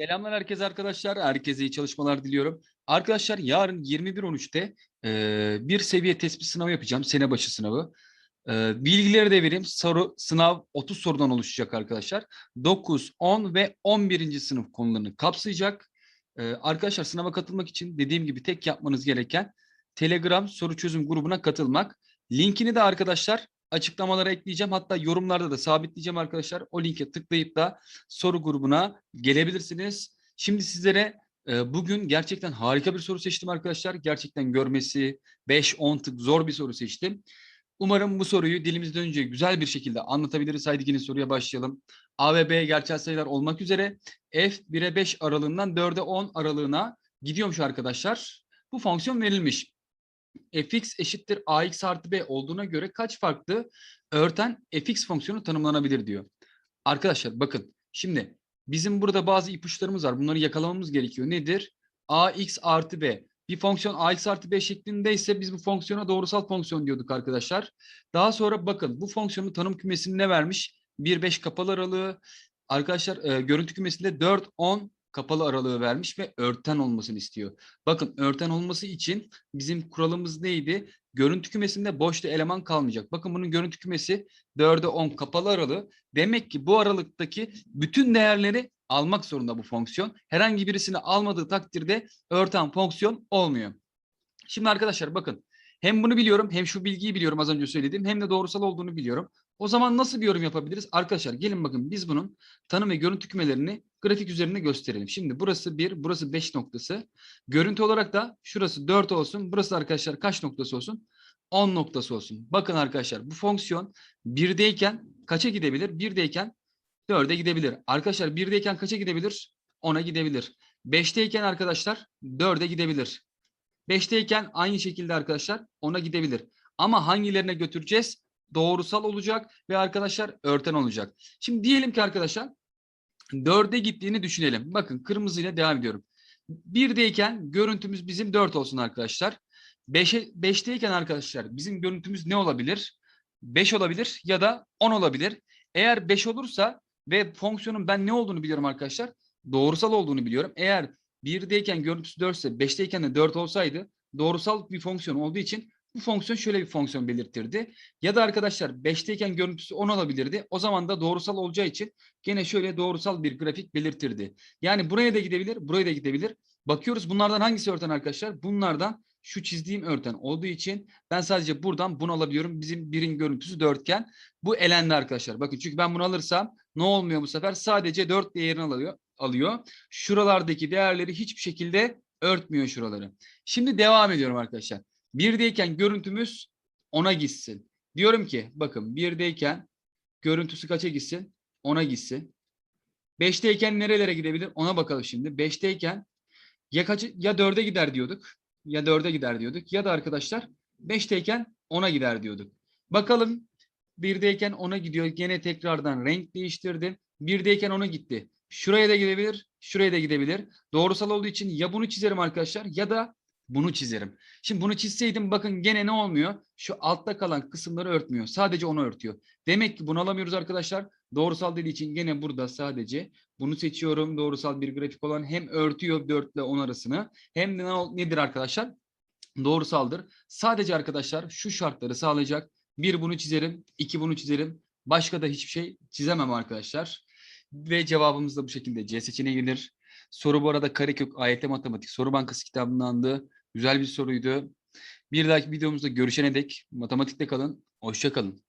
Selamlar herkese arkadaşlar. Herkese iyi çalışmalar diliyorum. Arkadaşlar yarın 21.13'te e, bir seviye tespit sınavı yapacağım. Sene başı sınavı. E, bilgileri de vereyim. Soru, sınav 30 sorudan oluşacak arkadaşlar. 9, 10 ve 11. sınıf konularını kapsayacak. E, arkadaşlar sınava katılmak için dediğim gibi tek yapmanız gereken Telegram soru çözüm grubuna katılmak. Linkini de arkadaşlar açıklamalara ekleyeceğim. Hatta yorumlarda da sabitleyeceğim arkadaşlar. O linke tıklayıp da soru grubuna gelebilirsiniz. Şimdi sizlere e, bugün gerçekten harika bir soru seçtim arkadaşlar. Gerçekten görmesi 5-10 tık zor bir soru seçtim. Umarım bu soruyu dilimizden önce güzel bir şekilde anlatabiliriz. Haydi yine soruya başlayalım. A ve B gerçel sayılar olmak üzere f 1'e 5 aralığından 4'e 10 aralığına gidiyormuş arkadaşlar. Bu fonksiyon verilmiş fx eşittir ax artı b olduğuna göre kaç farklı örten fx fonksiyonu tanımlanabilir diyor. Arkadaşlar bakın şimdi bizim burada bazı ipuçlarımız var. Bunları yakalamamız gerekiyor. Nedir? ax artı b. Bir fonksiyon ax artı b şeklindeyse biz bu fonksiyona doğrusal fonksiyon diyorduk arkadaşlar. Daha sonra bakın bu fonksiyonun tanım kümesini ne vermiş? 1-5 kapalı aralığı. Arkadaşlar e, görüntü kümesinde 4-10 kapalı aralığı vermiş ve örten olmasını istiyor. Bakın örten olması için bizim kuralımız neydi? Görüntü kümesinde boşta eleman kalmayacak. Bakın bunun görüntü kümesi 4'e 10 kapalı aralığı. Demek ki bu aralıktaki bütün değerleri almak zorunda bu fonksiyon. Herhangi birisini almadığı takdirde örten fonksiyon olmuyor. Şimdi arkadaşlar bakın hem bunu biliyorum hem şu bilgiyi biliyorum az önce söylediğim hem de doğrusal olduğunu biliyorum. O zaman nasıl bir yorum yapabiliriz? Arkadaşlar gelin bakın biz bunun tanım ve görüntü kümelerini grafik üzerinde gösterelim. Şimdi burası 1, burası 5 noktası. Görüntü olarak da şurası 4 olsun. Burası arkadaşlar kaç noktası olsun? 10 noktası olsun. Bakın arkadaşlar bu fonksiyon 1'deyken kaça gidebilir? 1'deyken 4'e gidebilir. Arkadaşlar 1'deyken kaça gidebilir? 10'a gidebilir. 5'teyken arkadaşlar 4'e gidebilir. 5'teyken aynı şekilde arkadaşlar 10'a gidebilir. Ama hangilerine götüreceğiz? Doğrusal olacak ve arkadaşlar örten olacak. Şimdi diyelim ki arkadaşlar 4'e gittiğini düşünelim. Bakın kırmızıyla devam ediyorum. 1'deyken görüntümüz bizim 4 olsun arkadaşlar. 5'e 5'teyken arkadaşlar bizim görüntümüz ne olabilir? 5 olabilir ya da 10 olabilir. Eğer 5 olursa ve fonksiyonun ben ne olduğunu biliyorum arkadaşlar. Doğrusal olduğunu biliyorum. Eğer 1'deyken görüntüsü 4 ise 5'teyken de 4 olsaydı doğrusal bir fonksiyon olduğu için bu fonksiyon şöyle bir fonksiyon belirtirdi. Ya da arkadaşlar 5'teyken görüntüsü 10 olabilirdi. O zaman da doğrusal olacağı için gene şöyle doğrusal bir grafik belirtirdi. Yani buraya da gidebilir, buraya da gidebilir. Bakıyoruz bunlardan hangisi örten arkadaşlar? Bunlardan şu çizdiğim örten olduğu için ben sadece buradan bunu alabiliyorum. Bizim birin görüntüsü dörtgen. Bu elendi arkadaşlar. Bakın çünkü ben bunu alırsam ne olmuyor bu sefer? Sadece 4 değerini alıyor. alıyor. Şuralardaki değerleri hiçbir şekilde örtmüyor şuraları. Şimdi devam ediyorum arkadaşlar. Birdeyken görüntümüz ona gitsin. Diyorum ki bakın birdeyken görüntüsü kaça gitsin? Ona gitsin. Beşteyken nerelere gidebilir? Ona bakalım şimdi. Beşteyken ya kaç ya dörde gider diyorduk. Ya dörde gider diyorduk. Ya da arkadaşlar beşteyken ona gider diyorduk. Bakalım birdeyken ona gidiyor. Gene tekrardan renk değiştirdim. Birdeyken ona gitti. Şuraya da gidebilir. Şuraya da gidebilir. Doğrusal olduğu için ya bunu çizerim arkadaşlar ya da bunu çizerim. Şimdi bunu çizseydim bakın gene ne olmuyor? Şu altta kalan kısımları örtmüyor. Sadece onu örtüyor. Demek ki bunu alamıyoruz arkadaşlar. Doğrusal dediği için gene burada sadece bunu seçiyorum. Doğrusal bir grafik olan hem örtüyor 4 ile 10 arasını hem de nedir arkadaşlar? Doğrusaldır. Sadece arkadaşlar şu şartları sağlayacak. Bir bunu çizerim, iki bunu çizerim. Başka da hiçbir şey çizemem arkadaşlar. Ve cevabımız da bu şekilde C seçeneği gelir. Soru bu arada Karekök AYT Matematik Soru Bankası kitabındandı. Güzel bir soruydu. Bir dahaki videomuzda görüşene dek matematikte kalın. Hoşça kalın.